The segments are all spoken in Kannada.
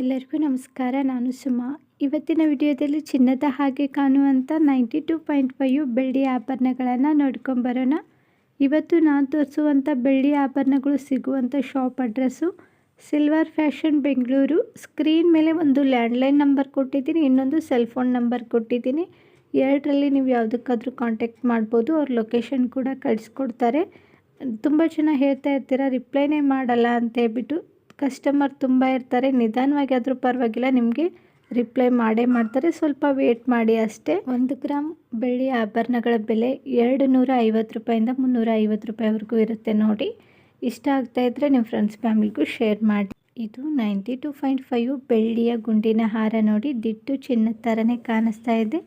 ಎಲ್ಲರಿಗೂ ನಮಸ್ಕಾರ. ನಾನು ಸುಮಾ. ಇವತ್ತಿನ ವಿಡಿಯೋದಲ್ಲಿ ಚಿನ್ನದ ಹಾಗೆ ಕಾಣುವಂಥ ನೈಂಟಿ ಟೂ ಪಾಯಿಂಟ್ ಫೈವ್ ಬೆಳ್ಳಿ ಆಭರಣಗಳನ್ನು ನೋಡ್ಕೊಂಬರೋಣ ಇವತ್ತು ನಾನು ತೋರಿಸುವಂಥ ಬೆಳ್ಳಿ ಆಭರಣಗಳು ಸಿಗುವಂಥ shop address silver fashion Bengaluru screen ಮೇಲೆ ಒಂದು ಲ್ಯಾಂಡ್ಲೈನ್ ನಂಬರ್ ಕೊಟ್ಟಿದ್ದೀನಿ, ಇನ್ನೊಂದು ಸೆಲ್ ಫೋನ್ ನಂಬರ್ ಕೊಟ್ಟಿದ್ದೀನಿ. ಎರಡರಲ್ಲಿ ನೀವು ಯಾವುದಕ್ಕಾದರೂ ಕಾಂಟ್ಯಾಕ್ಟ್ ಮಾಡ್ಬೋದು, ಅವ್ರ ಲೊಕೇಶನ್ ಕೂಡ ಕಳಿಸ್ಕೊಡ್ತಾರೆ. ತುಂಬ ಜನ ಹೇಳ್ತಾ ಇರ್ತೀರ ರಿಪ್ಲೈನೇ ಮಾಡಲ್ಲ ಅಂತ ಹೇಳ್ಬಿಟ್ಟು. ಕಸ್ಟಮರ್ ತುಂಬ ಇರ್ತಾರೆ. ನಿಧಾನವಾಗಿ ಆದರೂ ಪರವಾಗಿಲ್ಲ, ನಿಮಗೆ ರಿಪ್ಲೈ ಮಾಡೇ ಮಾಡ್ತಾರೆ. ಸ್ವಲ್ಪ ವೇಟ್ ಮಾಡಿ ಅಷ್ಟೇ. ಒಂದು ಗ್ರಾಮ್ ಬೆಳ್ಳಿ ಆಭರಣಗಳ ಬೆಲೆ ಎರಡು ನೂರ ಐವತ್ತು ರೂಪಾಯಿಂದ ಮುನ್ನೂರ ಐವತ್ತು ರೂಪಾಯಿವರೆಗೂ ಇರುತ್ತೆ ನೋಡಿ. ಇಷ್ಟ ಆಗ್ತಾ ಇದ್ದರೆ ನಿಮ್ಮ ಫ್ರೆಂಡ್ಸ್ ಫ್ಯಾಮಿಲಿಗೂ ಶೇರ್ ಮಾಡಿ. ಇದು ನೈಂಟಿ ಟು ಪಾಯಿಂಟ್ ಫೈವ್ ಬೆಳ್ಳಿಯ ಗುಂಡಿನ ಹಾರ ನೋಡಿ. ದಿಟ್ಟು ಚಿನ್ನದ ಥರನೇ ಕಾಣಿಸ್ತಾ ಇದೆ.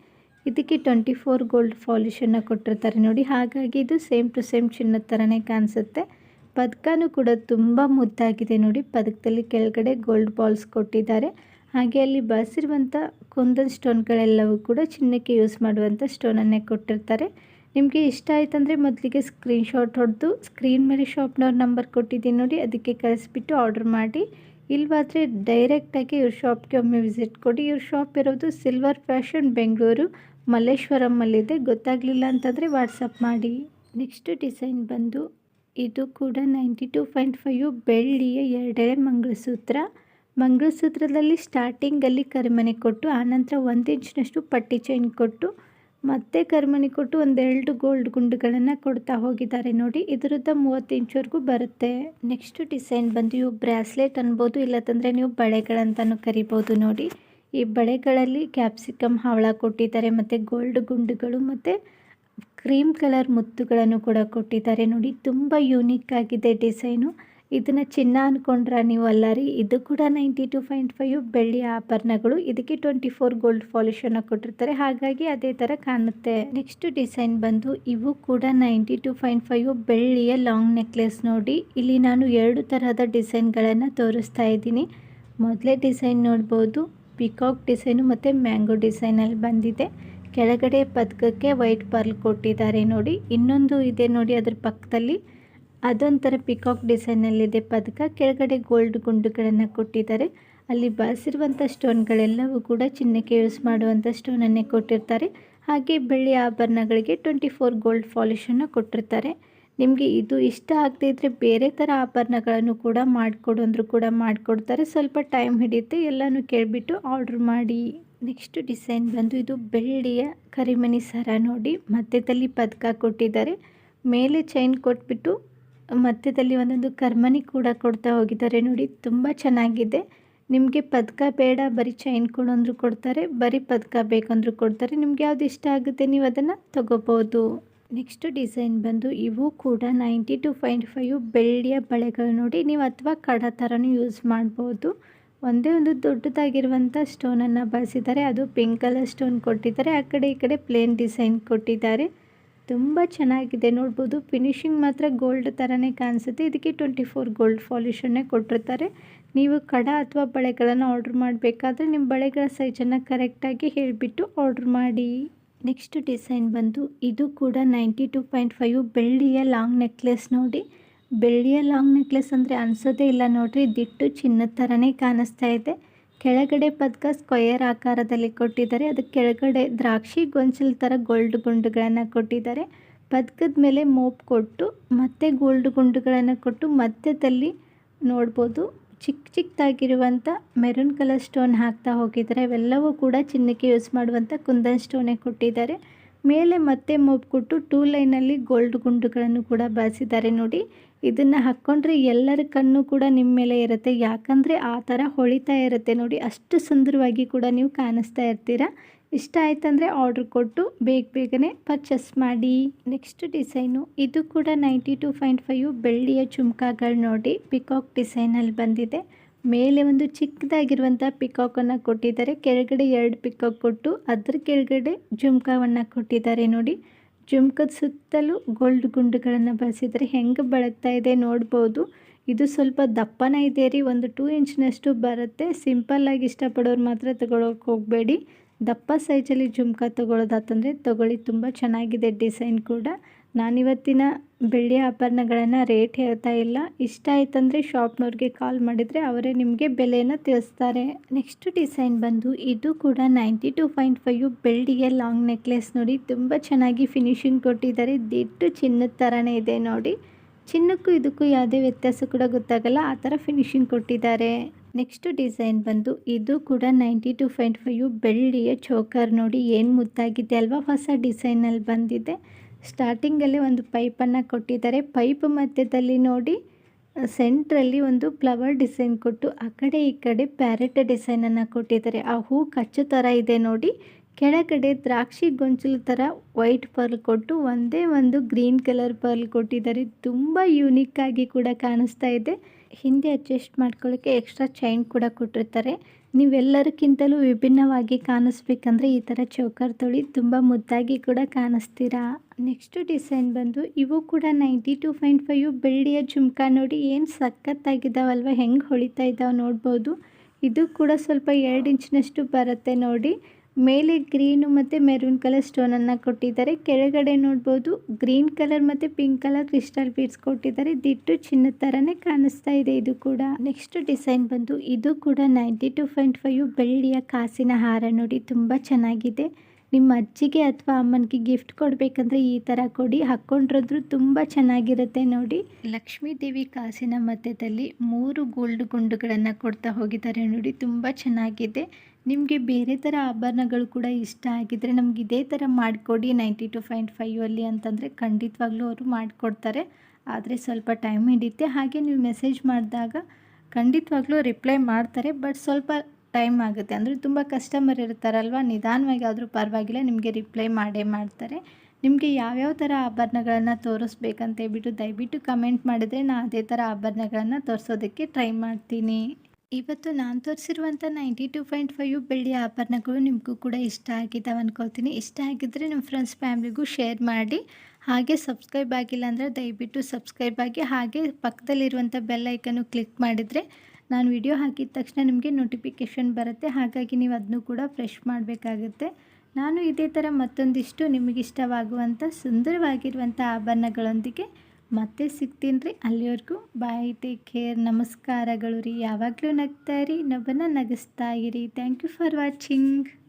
ಇದಕ್ಕೆ ಟ್ವೆಂಟಿ ಫೋರ್ ಗೋಲ್ಡ್ ಪಾಲಿಶನ್ನು ಕೊಟ್ಟಿರ್ತಾರೆ ನೋಡಿ. ಹಾಗಾಗಿ ಇದು ಸೇಮ್ ಟು ಸೇಮ್ ಚಿನ್ನದ ಥರನೇ ಕಾಣಿಸುತ್ತೆ. ಪದಕನೂ ಕೂಡ ತುಂಬ ಮುದ್ದಾಗಿದೆ ನೋಡಿ. ಪದಕದಲ್ಲಿ ಕೆಳಗಡೆ ಗೋಲ್ಡ್ ಬಾಲ್ಸ್ ಕೊಟ್ಟಿದ್ದಾರೆ. ಹಾಗೆ ಅಲ್ಲಿ ಬಳಸಿರುವಂಥ ಕುಂದನ್ ಸ್ಟೋನ್ಗಳೆಲ್ಲವೂ ಕೂಡ ಚಿನ್ನಕ್ಕೆ ಯೂಸ್ ಮಾಡುವಂಥ ಸ್ಟೋನನ್ನೇ ಕೊಟ್ಟಿರ್ತಾರೆ. ನಿಮಗೆ ಇಷ್ಟ ಆಯ್ತಂದರೆ ಮೊದಲಿಗೆ ಸ್ಕ್ರೀನ್ಶಾಟ್ ಹೊಡೆದು ಸ್ಕ್ರೀನ್ ಮೇಲೆ ಶಾಪ್ನವ್ರ ನಂಬರ್ ಕೊಟ್ಟಿದ್ದೀನಿ ನೋಡಿ. ಅದಕ್ಕೆ ಕಳಿಸ್ಬಿಟ್ಟು ಆರ್ಡರ್ ಮಾಡಿ. ಇಲ್ವಾದರೆ ಡೈರೆಕ್ಟಾಗಿ ಇವ್ರ ಶಾಪ್ಗೆ ಒಮ್ಮೆ ವಿಸಿಟ್ ಕೊಡಿ. ಇವ್ರ ಶಾಪ್ ಇರೋದು ಸಿಲ್ವರ್ ಫ್ಯಾಷನ್ ಬೆಂಗಳೂರು ಮಲ್ಲೇಶ್ವರಮ್ಮಲ್ಲಿದೆ ಗೊತ್ತಾಗಲಿಲ್ಲ ಅಂತಂದರೆ ವಾಟ್ಸಪ್ ಮಾಡಿ. ನೆಕ್ಸ್ಟ್ ಡಿಸೈನ್ ಬಂದು ಇದು ಕೂಡ ನೈಂಟಿ ಟು ಪಾಯಿಂಟ್ ಫೈವ್ ಬೆಳ್ಳಿಯ ಎರಡೆಳೆ ಮಂಗಳಸೂತ್ರ. ಮಂಗಳಸೂತ್ರದಲ್ಲಿ ಸ್ಟಾರ್ಟಿಂಗಲ್ಲಿ ಕರಿಮನೆ ಕೊಟ್ಟು, ಆನಂತರ ಒಂದು ಇಂಚಿನಷ್ಟು ಪಟ್ಟಿ ಚೈನ್ ಕೊಟ್ಟು, ಮತ್ತೆ ಕರಿಮಣಿ ಕೊಟ್ಟು ಒಂದೆರಡು ಗೋಲ್ಡ್ ಗುಂಡುಗಳನ್ನು ಕೊಡ್ತಾ ಹೋಗಿದ್ದಾರೆ ನೋಡಿ. ಇದರದ್ದು ಮೂವತ್ತು ಇಂಚ್ವರೆಗೂ ಬರುತ್ತೆ. ನೆಕ್ಸ್ಟ್ ಡಿಸೈನ್ ಬಂದು ಇವು ಬ್ರಾಸ್ಲೆಟ್ ಅನ್ಬೋದು, ಇಲ್ಲತಂದರೆ ನೀವು ಬಳೆಗಳಂತಲೂ ಕರಿಬೋದು ನೋಡಿ. ಈ ಬಳೆಗಳಲ್ಲಿ ಕ್ಯಾಪ್ಸಿಕಮ್ ಹವಳ ಕೊಟ್ಟಿದ್ದಾರೆ, ಮತ್ತು ಗೋಲ್ಡ್ ಗುಂಡುಗಳು, ಮತ್ತು ಕ್ರೀಮ್ ಕಲರ್ ಮುತ್ತುಗಳನ್ನು ಕೂಡ ಕೊಟ್ಟಿದ್ದಾರೆ ನೋಡಿ, ತುಂಬ ಯೂನಿಕ್ ಆಗಿದೆ ಡಿಸೈನು. ಇದನ್ನು ಚಿನ್ನ ಅಂದ್ಕೊಂಡ್ರೆ ನೀವು ಅಲ್ಲ ರೀ ಇದು ಕೂಡ ನೈಂಟಿ ಟು ಪಾಯಿಂಟ್ ಫೈವ್ ಬೆಳ್ಳಿ ಆಭರಣಗಳು. ಇದಕ್ಕೆ ಟ್ವೆಂಟಿ ಫೋರ್ ಗೋಲ್ಡ್ ಪಾಲಿಶನ್ನು ಕೊಟ್ಟಿರ್ತಾರೆ. ಹಾಗಾಗಿ ಅದೇ ಥರ ಕಾಣುತ್ತೆ. ನೆಕ್ಸ್ಟ್ ಡಿಸೈನ್ ಬಂದು ಇವು ಕೂಡ ನೈಂಟಿ ಟು ಪಾಯಿಂಟ್ ಫೈವ್ ಬೆಳ್ಳಿಯ ಲಾಂಗ್ ನೆಕ್ಲೆಸ್ ನೋಡಿ. ಇಲ್ಲಿ ನಾನು ಎರಡು ತರಹದ ಡಿಸೈನ್ಗಳನ್ನು ತೋರಿಸ್ತಾ ಇದ್ದೀನಿ. ಮೊದಲೇ ಡಿಸೈನ್ ನೋಡ್ಬೋದು ಪಿಕಾಕ್ ಡಿಸೈನು ಮತ್ತು ಮ್ಯಾಂಗೋ ಡಿಸೈನಲ್ಲಿ ಬಂದಿದೆ. ಕೆಳಗಡೆ ಪದಕಕ್ಕೆ ವೈಟ್ ಪರ್ಲ್ ಕೊಟ್ಟಿದ್ದಾರೆ ನೋಡಿ. ಇನ್ನೊಂದು ಇದೆ ನೋಡಿ ಅದರ ಪಕ್ಕದಲ್ಲಿ. ಅದೊಂಥರ ಪಿಕಾಕ್ ಡಿಸೈನಲ್ಲಿದೆ ಪದಕ. ಕೆಳಗಡೆ ಗೋಲ್ಡ್ ಗುಂಡುಗಳನ್ನು ಕೊಟ್ಟಿದ್ದಾರೆ. ಅಲ್ಲಿ ಬಳಸಿರುವಂಥ ಸ್ಟೋನ್ಗಳೆಲ್ಲವೂ ಕೂಡ ಚಿನ್ನಕ್ಕೆ ಯೂಸ್ ಮಾಡುವಂಥ ಸ್ಟೋನನ್ನೇ ಕೊಟ್ಟಿರ್ತಾರೆ. ಹಾಗೆ ಬೆಳ್ಳಿ ಆಭರಣಗಳಿಗೆ ಟ್ವೆಂಟಿ ಫೋರ್ ಗೋಲ್ಡ್ ಫಾಲಿಶನ್ನು ಕೊಟ್ಟಿರ್ತಾರೆ. ನಿಮಗೆ ಇದು ಇಷ್ಟ ಆಗದೇ ಇದ್ದರೆ ಬೇರೆ ಥರ ಆಭರಣಗಳನ್ನು ಕೂಡ ಮಾಡಿಕೊಡು ಅಂದರೂ ಕೂಡ ಮಾಡಿಕೊಡ್ತಾರೆ. ಸ್ವಲ್ಪ ಟೈಮ್ ಹಿಡಿಯುತ್ತೆ. ಎಲ್ಲನೂ ಕೇಳಿಬಿಟ್ಟು ಆರ್ಡ್ರ್ ಮಾಡಿ. ನೆಕ್ಸ್ಟ್ ಡಿಸೈನ್ ಬಂದು ಇದು ಬೆಳ್ಳಿಯ ಕರಿಮಣಿ ಸರ ನೋಡಿ. ಮಧ್ಯದಲ್ಲಿ ಪದಕ ಕೊಟ್ಟಿದ್ದಾರೆ. ಮೇಲೆ ಚೈನ್ ಕೊಟ್ಬಿಟ್ಟು ಮಧ್ಯದಲ್ಲಿ ಒಂದೊಂದು ಕರ್ಮಣಿ ಕೂಡ ಕೊಡ್ತಾ ಹೋಗಿದ್ದಾರೆ ನೋಡಿ. ತುಂಬ ಚೆನ್ನಾಗಿದೆ. ನಿಮಗೆ ಪದಕ ಬೇಡ, ಬರೀ ಚೈನ್ ಕೊಡೋಂದ್ರು ಕೊಡ್ತಾರೆ, ಬರೀ ಪದಕ ಬೇಕಂದ್ರೂ ಕೊಡ್ತಾರೆ. ನಿಮ್ಗೆ ಯಾವ್ದು ಇಷ್ಟ ಆಗುತ್ತೆ ನೀವು ಅದನ್ನು ತಗೋಬೋದು. ನೆಕ್ಸ್ಟ್ ಡಿಸೈನ್ ಬಂದು ಇವು ಕೂಡ ನೈಂಟಿ ಟು ಪಾಯಿಂಟ್ ಫೈವ್ ಬೆಳ್ಳಿಯ ಬಳೆಗಳು ನೋಡಿ. ನೀವು ಅಥವಾ ಕಡ ಥರನೂ ಯೂಸ್ ಮಾಡ್ಬೋದು. ಒಂದೇ ಒಂದು ದೊಡ್ಡದಾಗಿರುವಂಥ ಸ್ಟೋನನ್ನು ಬಳಸಿದ್ದಾರೆ. ಅದು ಪಿಂಕ್ ಕಲರ್ ಸ್ಟೋನ್ ಕೊಟ್ಟಿದ್ದಾರೆ. ಆ ಕಡೆ ಈ ಕಡೆ ಪ್ಲೇನ್ ಡಿಸೈನ್ ಕೊಟ್ಟಿದ್ದಾರೆ. ತುಂಬ ಚೆನ್ನಾಗಿದೆ. ನೋಡ್ಬೋದು ಫಿನಿಶಿಂಗ್ ಮಾತ್ರ ಗೋಲ್ಡ್ ಥರನೇ ಕಾಣಿಸುತ್ತೆ. ಇದಕ್ಕೆ ಟ್ವೆಂಟಿ ಫೋರ್ ಗೋಲ್ಡ್ ಪಾಲಿಶನ್ನೇ ಕೊಟ್ಟಿರ್ತಾರೆ. ನೀವು ಕಡ ಅಥವಾ ಬಳೆಗಳನ್ನು ಆರ್ಡ್ರ್ ಮಾಡಬೇಕಾದ್ರೆ ನಿಮ್ಮ ಬಳೆಗಳ ಸೈಜನ್ನು ಕರೆಕ್ಟಾಗಿ ಹೇಳಿಬಿಟ್ಟು ಆರ್ಡ್ರ್ ಮಾಡಿ. ನೆಕ್ಸ್ಟ್ ಡಿಸೈನ್ ಬಂದು, ಇದು ಕೂಡ ನೈಂಟಿ ಟು ಪಾಯಿಂಟ್ ಫೈವ್ ಬೆಳ್ಳಿಯ ಲಾಂಗ್ ನೆಕ್ಲೆಸ್ ನೋಡಿ. ಬೆಳ್ಳಿಯ ಲಾಂಗ್ ನೆಕ್ಲೆಸ್ ಅಂದರೆ ಅನಿಸೋದೇ ಇಲ್ಲ ನೋಡ್ರಿ, ದಿಟ್ಟು ಚಿನ್ನದ ಥರನೇ ಕಾಣಿಸ್ತಾ ಇದೆ. ಕೆಳಗಡೆ ಪದಕ ಸ್ಕ್ವಯರ್ ಆಕಾರದಲ್ಲಿ ಕೊಟ್ಟಿದ್ದಾರೆ, ಅದು ಕೆಳಗಡೆ ದ್ರಾಕ್ಷಿ ಗೊಂಚಲ್ ಥರ ಗೋಲ್ಡ್ ಗುಂಡುಗಳನ್ನು ಕೊಟ್ಟಿದ್ದಾರೆ. ಪದಕದ ಮೇಲೆ ಮೋಪ್ ಕೊಟ್ಟು, ಮತ್ತೆ ಗೋಲ್ಡ್ ಗುಂಡುಗಳನ್ನು ಕೊಟ್ಟು ಮಧ್ಯದಲ್ಲಿ ನೋಡ್ಬೋದು ಚಿಕ್ಕ ಚಿಕ್ಕದಾಗಿರುವಂಥ ಮೆರೂನ್ ಕಲರ್ ಸ್ಟೋನ್ ಹಾಕ್ತಾ ಹೋಗಿದ್ದಾರೆ. ಇವೆಲ್ಲವೂ ಕೂಡ ಚಿನ್ನಕ್ಕೆ ಯೂಸ್ ಮಾಡುವಂಥ ಕುಂದನ್ ಸ್ಟೋನೇ ಕೊಟ್ಟಿದ್ದಾರೆ. ಮೇಲೆ ಮತ್ತೆ ಮೋಪ್ ಕೊಟ್ಟು ಟೂ ಲೈನಲ್ಲಿ ಗೋಲ್ಡ್ ಗುಂಡುಗಳನ್ನು ಕೂಡ ಬಳಸಿದ್ದಾರೆ ನೋಡಿ. ಇದನ್ನು ಹಾಕ್ಕೊಂಡ್ರೆ ಎಲ್ಲರ ಕಣ್ಣು ಕೂಡ ನಿಮ್ಮ ಮೇಲೆ ಇರುತ್ತೆ. ಯಾಕಂದರೆ ಆ ಥರ ಹೊಳಿತಾ ಇರುತ್ತೆ ನೋಡಿ. ಅಷ್ಟು ಸುಂದರವಾಗಿ ಕೂಡ ನೀವು ಕಾಣಿಸ್ತಾ ಇರ್ತೀರ. ಇಷ್ಟ ಆಯ್ತಂದರೆ ಆರ್ಡ್ರ್ ಕೊಟ್ಟು ಬೇಗ ಬೇಗನೆ ಪರ್ಚೇಸ್ ಮಾಡಿ. ನೆಕ್ಸ್ಟ್ ಡಿಸೈನು ಇದು ಕೂಡ ನೈಂಟಿ ಟು ಪಾಯಿಂಟ್ ಫೈವ್ ಬೆಳ್ಳಿಯ ಚುಮ್ಕಾಗಳು ನೋಡಿ. ಪಿಕಾಕ್ ಡಿಸೈನಲ್ಲಿ ಬಂದಿದೆ. ಮೇಲೆ ಒಂದು ಚಿಕ್ಕದಾಗಿರುವಂಥ ಪಿಕಾಕನ್ನು ಕೊಟ್ಟಿದ್ದಾರೆ. ಕೆಳಗಡೆ ಎರಡು ಪಿಕಾಕ್ ಕೊಟ್ಟು ಅದ್ರ ಕೆಳಗಡೆ ಜುಮ್ಕಾವನ್ನು ಕೊಟ್ಟಿದ್ದಾರೆ ನೋಡಿ. ಜುಮ್ಕದ ಸುತ್ತಲೂ ಗೋಲ್ಡ್ ಗುಂಡುಗಳನ್ನು ಬಳಸಿದರೆ ಹೆಂಗೆ ಬೆಳಗ್ತಾ ಇದೆ ನೋಡ್ಬೋದು. ಇದು ಸ್ವಲ್ಪ ದಪ್ಪನ ಇದೆ ರೀ. ಒಂದು ಟೂ ಇಂಚ್ನಷ್ಟು ಬರುತ್ತೆ. ಸಿಂಪಲ್ಲಾಗಿ ಇಷ್ಟಪಡೋರು ಮಾತ್ರ ತಗೊಳಕ್ಕೆ ಹೋಗಬೇಡಿ. ದಪ್ಪ ಸೈಜಲ್ಲಿ ಜುಮ್ಕ ತೊಗೊಳೋದಾತಂದರೆ ತೊಗೊಳ್ಳಿ. ತುಂಬ ಚೆನ್ನಾಗಿದೆ ಡಿಸೈನ್ ಕೂಡ. ನಾನಿವತ್ತಿನ ಬೆಳ್ಳಿ ಆಭರಣಗಳನ್ನು ರೇಟ್ ಹೇಳ್ತಾ ಇಲ್ಲ. ಇಷ್ಟ ಆಯ್ತಂದರೆ ಶಾಪ್ನವ್ರಿಗೆ ಕಾಲ್ ಮಾಡಿದರೆ ಅವರೇ ನಿಮಗೆ ಬೆಲೆನ ತಿಳಿಸ್ತಾರೆ. ನೆಕ್ಸ್ಟ್ ಡಿಸೈನ್ ಬಂದು ಇದು ಕೂಡ ನೈಂಟಿ ಬೆಳ್ಳಿಗೆ ಲಾಂಗ್ ನೆಕ್ಲೆಸ್ ನೋಡಿ. ತುಂಬ ಚೆನ್ನಾಗಿ ಫಿನಿಶಿಂಗ್ ಕೊಟ್ಟಿದ್ದಾರೆ. ದಿಟ್ಟು ಚಿನ್ನದ ಥರನೇ ಇದೆ ನೋಡಿ. ಚಿನ್ನಕ್ಕೂ ಇದಕ್ಕೂ ಯಾವುದೇ ವ್ಯತ್ಯಾಸ ಕೂಡ ಗೊತ್ತಾಗಲ್ಲ. ಆ ಥರ ಫಿನಿಶಿಂಗ್ ಕೊಟ್ಟಿದ್ದಾರೆ. ನೆಕ್ಸ್ಟ್ ಡಿಸೈನ್ ಬಂದು ಇದು ಕೂಡ ನೈಂಟಿ ಟು ಪಾಯಿಂಟ್ ಫೈವ್ ಬೆಳ್ಳಿಯ ಚೋಕರ್ ನೋಡಿ. ಏನು ಮುದ್ದಾಗಿದೆ ಅಲ್ವಾ ಹೊಸ ಡಿಸೈನಲ್ಲಿ ಬಂದಿದೆ. ಸ್ಟಾರ್ಟಿಂಗಲ್ಲಿ ಒಂದು ಪೈಪನ್ನು ಕೊಟ್ಟಿದ್ದಾರೆ. ಪೈಪ್ ಮಧ್ಯದಲ್ಲಿ ನೋಡಿ ಸೆಂಟ್ರಲ್ಲಿ ಒಂದು ಫ್ಲವರ್ ಡಿಸೈನ್ ಕೊಟ್ಟು, ಆ ಕಡೆ ಈ ಕಡೆ ಪ್ಯಾರೆಟ್ ಡಿಸೈನನ್ನು ಕೊಟ್ಟಿದ್ದಾರೆ. ಆ ಹೂ ಕಚ್ಚು ಥರ ಇದೆ ನೋಡಿ. ಕೆಳಗಡೆ ದ್ರಾಕ್ಷಿ ಗೊಂಚಲು ಥರ ವೈಟ್ ಪರ್ಲ್ ಕೊಟ್ಟು, ಒಂದೇ ಒಂದು ಗ್ರೀನ್ ಕಲರ್ ಪರ್ಲ್ ಕೊಟ್ಟಿದ್ದಾರೆ. ತುಂಬ ಯೂನಿಕ್ ಆಗಿ ಕೂಡ ಕಾಣಿಸ್ತಾ ಇದೆ. ಹಿಂದೆ ಅಡ್ಜಸ್ಟ್ ಮಾಡ್ಕೊಳ್ಳೋಕ್ಕೆ ಎಕ್ಸ್ಟ್ರಾ ಚೈನ್ ಕೂಡ ಕೊಟ್ಟಿರ್ತಾರೆ. ನೀವೆಲ್ಲರಿಗಿಂತಲೂ ವಿಭಿನ್ನವಾಗಿ ಕಾಣಿಸ್ಬೇಕಂದ್ರೆ ಈ ಥರ ಚೌಕರ್ ತೊಳಿ ತುಂಬ ಮುದ್ದಾಗಿ ಕೂಡ ಕಾಣಿಸ್ತೀರಾ? ನೆಕ್ಸ್ಟು ಡಿಸೈನ್ ಬಂದು ಇವು ಕೂಡ ನೈಂಟಿ ಟು ಪಾಯಿಂಟ್ ಫೈವ್ ಬೆಳ್ಳಿಯ ಜುಮ್ಕಾ ನೋಡಿ ಏನು ಸಖತ್ತಾಗಿದ್ದಾವಲ್ವ ಹೆಂಗೆ ಹೊಳಿತಾ ಇದ್ದಾವೆ ನೋಡ್ಬೋದು. ಇದು ಕೂಡ ಸ್ವಲ್ಪ ಎರಡು ಇಂಚಿನಷ್ಟು ಬರುತ್ತೆ ನೋಡಿ. ಮೇಲೆ ಗ್ರೀನು ಮತ್ತು ಮೆರೂನ್ ಕಲರ್ ಸ್ಟೋನನ್ನು ಕೊಟ್ಟಿದ್ದಾರೆ. ಕೆಳಗಡೆ ನೋಡ್ಬೋದು ಗ್ರೀನ್ ಕಲರ್ ಮತ್ತು ಪಿಂಕ್ ಕಲರ್ ಕ್ರಿಸ್ಟಲ್ ಬೀಡ್ಸ್ ಕೊಟ್ಟಿದ್ದಾರೆ. ದಿಟ್ಟು ಚಿನ್ನದ ಥರನೇ ಕಾಣಿಸ್ತಾ ಇದೆ ಇದು ಕೂಡ. ನೆಕ್ಸ್ಟ್ ಡಿಸೈನ್ ಬಂದು ಇದು ಕೂಡ ನೈಂಟಿ ಟು ಪಾಯಿಂಟ್ ಫೈವ್ ಬೆಳ್ಳಿಯ ಕಾಸಿನ ಹಾರ ನೋಡಿ ತುಂಬ ಚೆನ್ನಾಗಿದೆ. ನಿಮ್ಮ ಅಜ್ಜಿಗೆ ಅಥವಾ ಅಮ್ಮನಿಗೆ ಗಿಫ್ಟ್ ಕೊಡಬೇಕಂದ್ರೆ ಈ ಥರ ಕೊಡಿ. ಹಾಕ್ಕೊಂಡ್ರದ್ರು ತುಂಬ ಚೆನ್ನಾಗಿರುತ್ತೆ ನೋಡಿ. ಲಕ್ಷ್ಮೀ ದೇವಿ ಕಾಸಿನ ಮಧ್ಯದಲ್ಲಿ ಮೂರು ಗೋಲ್ಡ್ ಗುಂಡುಗಳನ್ನು ಕೊಡ್ತಾ ಹೋಗಿದ್ದಾರೆ ನೋಡಿ. ತುಂಬ ಚೆನ್ನಾಗಿದೆ. ನಿಮಗೆ ಬೇರೆ ಥರ ಆಭರಣಗಳು ಕೂಡ ಇಷ್ಟ ಆಗಿದ್ದರೆ ನಮ್ಗೆ ಇದೇ ಥರ ಮಾಡಿಕೊಡಿ ನೈಂಟಿ ಟು ಪಾಯಿಂಟ್ ಫೈವಲ್ಲಿ ಅಂತಂದರೆ ಖಂಡಿತವಾಗ್ಲೂ ಅವರು ಮಾಡಿಕೊಡ್ತಾರೆ. ಆದರೆ ಸ್ವಲ್ಪ ಟೈಮ್ ಹಿಡಿಯುತ್ತೆ ಹಾಗೆ ನೀವು ಮೆಸೇಜ್ ಮಾಡಿದಾಗ ಖಂಡಿತವಾಗ್ಲೂ ರಿಪ್ಲೈ ಮಾಡ್ತಾರೆ, ಬಟ್ ಸ್ವಲ್ಪ ಟೈಮ್ ಆಗುತ್ತೆ. ಅಂದರೆ ತುಂಬ ಕಸ್ಟಮರ್ ಇರ್ತಾರಲ್ವ, ನಿಧಾನವಾಗಿ ಆದರೂ ಪರವಾಗಿಲ್ಲ, ನಿಮಗೆ ರಿಪ್ಲೈ ಮಾಡೇ ಮಾಡ್ತಾರೆ. ನಿಮಗೆ ಯಾವ್ಯಾವ ಥರ ಆಭರಣಗಳನ್ನು ತೋರಿಸ್ಬೇಕಂತ ಹೇಳ್ಬಿಟ್ಟು ದಯವಿಟ್ಟು ಕಮೆಂಟ್ ಮಾಡಿದರೆ ನಾನು ಅದೇ ಥರ ಆಭರಣಗಳನ್ನು ತೋರಿಸೋದಕ್ಕೆ ಟ್ರೈ ಮಾಡ್ತೀನಿ. ಇವತ್ತು ನಾನು ತೋರಿಸಿರುವಂಥ ನೈಂಟಿ ಟು ಪಾಯಿಂಟ್ ಫೈವ್ ಬೆಳ್ಳಿ ಆಭರಣಗಳು ನಿಮಗೂ ಕೂಡ ಇಷ್ಟ ಆಗಿದ್ದಾವೆ ಅಂದ್ಕೊಳ್ತೀನಿ ಇಷ್ಟ ಆಗಿದ್ದರೆ ನಿಮ್ಮ ಫ್ರೆಂಡ್ಸ್ ಫ್ಯಾಮ್ಲಿಗೂ ಶೇರ್ ಮಾಡಿ. ಹಾಗೆ ಸಬ್ಸ್ಕ್ರೈಬ್ ಆಗಿಲ್ಲ ಅಂದರೆ ದಯವಿಟ್ಟು ಸಬ್ಸ್ಕ್ರೈಬ್ ಆಗಿ, ಹಾಗೆ ಪಕ್ಕದಲ್ಲಿರುವಂಥ ಐಕನ್ನು ಕ್ಲಿಕ್ ಮಾಡಿದರೆ ನಾನು ವಿಡಿಯೋ ಹಾಕಿದ ತಕ್ಷಣ ನಿಮಗೆ ನೋಟಿಫಿಕೇಷನ್ ಬರುತ್ತೆ. ಹಾಗಾಗಿ ನೀವು ಅದನ್ನು ಕೂಡ ಫ್ರೆಶ್ ಮಾಡಬೇಕಾಗುತ್ತೆ. ನಾನು ಇದೇ ಥರ ಮತ್ತೊಂದಿಷ್ಟು ನಿಮಗಿಷ್ಟವಾಗುವಂಥ ಸುಂದರವಾಗಿರುವಂಥ ಆಭರಣಗಳೊಂದಿಗೆ ಮತ್ತೆ ಸಿಗ್ತೀನಿ ರೀ ಅಲ್ಲಿವರೆಗೂ. ಬಾಯ್ ಟೇಕ್ ಕೇರ್ ನಮಸ್ಕಾರಗಳು ರೀ. ಯಾವಾಗಲೂ ನಗ್ತಾ ಇರಿ. ನನ್ನನ್ನು ನಗಿಸ್ತಾ ಇರಿ. Thank you for watching